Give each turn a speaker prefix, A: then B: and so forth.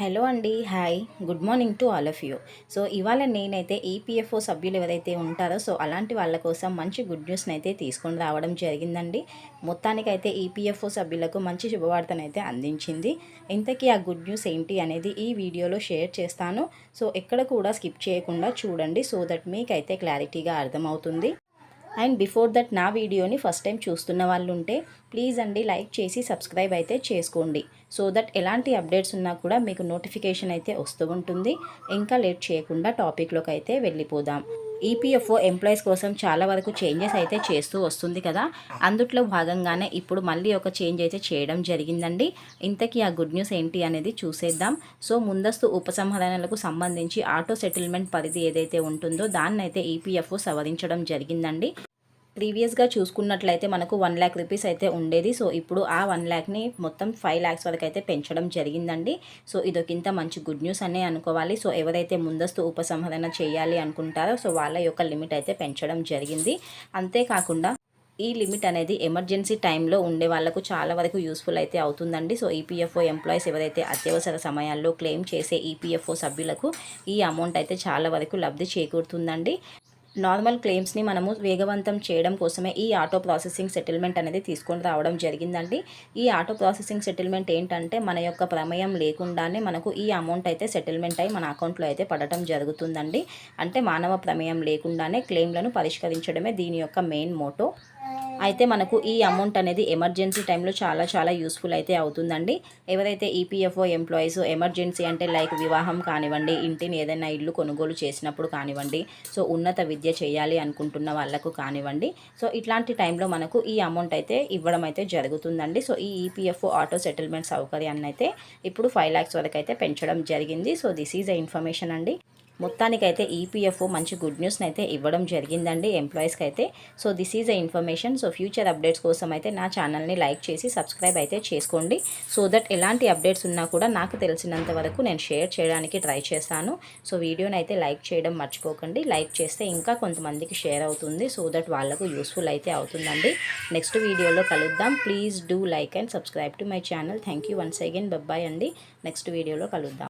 A: Hello అండి hi. Good morning to all of you. So ఇవాళ నేనైతే ఈపీఎఫ్ఓ సభ్యులు ఎవరైతే ఉంటారో సో అలాంటి వాళ్ళ కోసం మంచి గుడ్ న్యూస్ని అయితే తీసుకొని రావడం జరిగిందండి. మొత్తానికైతే ఈపీఎఫ్ఓ సభ్యులకు మంచి శుభవార్తనైతే అందించింది. ఇంతకీ ఆ గుడ్ న్యూస్ ఏంటి అనేది ఈ వీడియోలో షేర్ చేస్తాను. సో ఎక్కడ కూడా స్కిప్ చేయకుండా చూడండి సో దట్ మీకైతే క్లారిటీగా అర్థమవుతుంది. అండ్ బిఫోర్ దట్ నా వీడియోని ఫస్ట్ టైం చూస్తున్న వాళ్ళు ఉంటే ప్లీజ్ అండి లైక్ చేసి సబ్స్క్రైబ్ అయితే చేసుకోండి. సో దట్ ఎలాంటి అప్డేట్స్ ఉన్నా కూడా మీకు నోటిఫికేషన్ అయితే వస్తూ ఉంటుంది. ఇంకా లేట్ చేయకుండా టాపిక్లోకి అయితే వెళ్ళిపోదాం. ఈపీఎఫ్ఓ ఎంప్లాయీస్ కోసం చాలా వరకు చేంజెస్ అయితే చేస్తూ వస్తుంది కదా. అందుట్లో భాగంగానే ఇప్పుడు మళ్ళీ ఒక చేంజ్ అయితే చేయడం జరిగిందండి. ఇంతకీ ఆ గుడ్ న్యూస్ ఏంటి అనేది చూసేద్దాం. సో ముందస్తు ఉపసంహరణలకు సంబంధించి ఆటో సెటిల్మెంట్ పరిధి ఏదైతే ఉంటుందో దాన్నైతే ఈపీఎఫ్ఓ సవరించడం జరిగిందండి. ప్రీవియస్గా చూసుకున్నట్లయితే మనకు వన్ ల్యాక్ రూపీస్ అయితే ఉండేది. సో ఇప్పుడు ఆ వన్ ల్యాక్ని మొత్తం ఫైవ్ ల్యాక్స్ వరకు అయితే పెంచడం జరిగిందండి. సో ఇదొకింత మంచి గుడ్ న్యూస్ అనే అనుకోవాలి. సో ఎవరైతే ముందస్తు ఉపసంహరణ చేయాలి అనుకుంటారో సో వాళ్ళ యొక్క లిమిట్ అయితే పెంచడం జరిగింది. అంతేకాకుండా ఈ లిమిట్ అనేది ఎమర్జెన్సీ టైంలో ఉండే వాళ్ళకు చాలా వరకు యూస్ఫుల్ అయితే అవుతుందండి. సో ఈపీఎఫ్ఓ ఎంప్లాయీస్ ఎవరైతే అత్యవసర సమయాల్లో క్లెయిమ్ చేసే ఈపీఎఫ్ఓ సభ్యులకు ఈ అమౌంట్ అయితే చాలా వరకు లబ్ధి చేకూరుతుందండి. నార్మల్ క్లెయిమ్స్ని మనము వేగవంతం చేయడం కోసమే ఈ ఆటో ప్రాసెసింగ్ సెటిల్మెంట్ అనేది తీసుకొని రావడం జరిగిందండి. ఈ ఆటో ప్రాసెసింగ్ సెటిల్మెంట్ ఏంటంటే మన యొక్క ప్రమేయం లేకుండానే మనకు ఈ అమౌంట్ అయితే సెటిల్మెంట్ అయి మన అకౌంట్లో అయితే పడటం జరుగుతుందండి. అంటే మానవ ప్రమేయం లేకుండానే క్లెయిమ్లను పరిష్కరించడమే దీని యొక్క మెయిన్ మోటో. అయితే మనకు ఈ అమౌంట్ అనేది ఎమర్జెన్సీ టైంలో చాలా చాలా యూస్ఫుల్ అయితే అవుతుందండి. ఎవరైతే ఈపీఎఫ్ఓ ఎంప్లాయీస్ ఎమర్జెన్సీ అంటే లైక్ వివాహం కానివ్వండి ఇంటిని ఏదైనా ఇల్లు కొనుగోలు చేసినప్పుడు కానివ్వండి సో ఉన్నత విద్య చేయాలి అనుకుంటున్న వాళ్ళకు కానివ్వండి. సో ఇట్లాంటి టైంలో మనకు ఈ అమౌంట్ అయితే ఇవ్వడం అయితే జరుగుతుందండి. సో ఈ ఈపీఎఫ్ఓ ఆటో సెటిల్మెంట్ సౌకర్యాన్ని అయితే ఇప్పుడు ఫైవ్ ల్యాక్స్ వరకు అయితే పెంచడం జరిగింది. So this is a information అండి. మొత్తానికైతే ఈపీఎఫ్ఓ మంచి గుడ్ న్యూస్ని అయితే ఇవ్వడం జరిగిందండి ఎంప్లాయీస్కి అయితే so this is a information so future updates కోసం అయితే నా ఛానల్ని లైక్ చేసి సబ్స్క్రైబ్ అయితే చేసుకోండి. సో దట్ ఎలాంటి అప్డేట్స్ ఉన్నా కూడా నాకు తెలిసినంత వరకు నేను షేర్ చేయడానికి ట్రై చేస్తాను. సో వీడియోని అయితే లైక్ చేయడం మర్చిపోకండి. లైక్ చేస్తే ఇంకా కొంతమందికి షేర్ అవుతుంది. సో దట్ వాళ్ళకు యూస్ఫుల్ అయితే అవుతుందండి. నెక్స్ట్ వీడియోలో కలుద్దాం. Please do like and subscribe to my channel thank you once again bye bye అండి. నెక్స్ట్ వీడియోలో కలుద్దాం.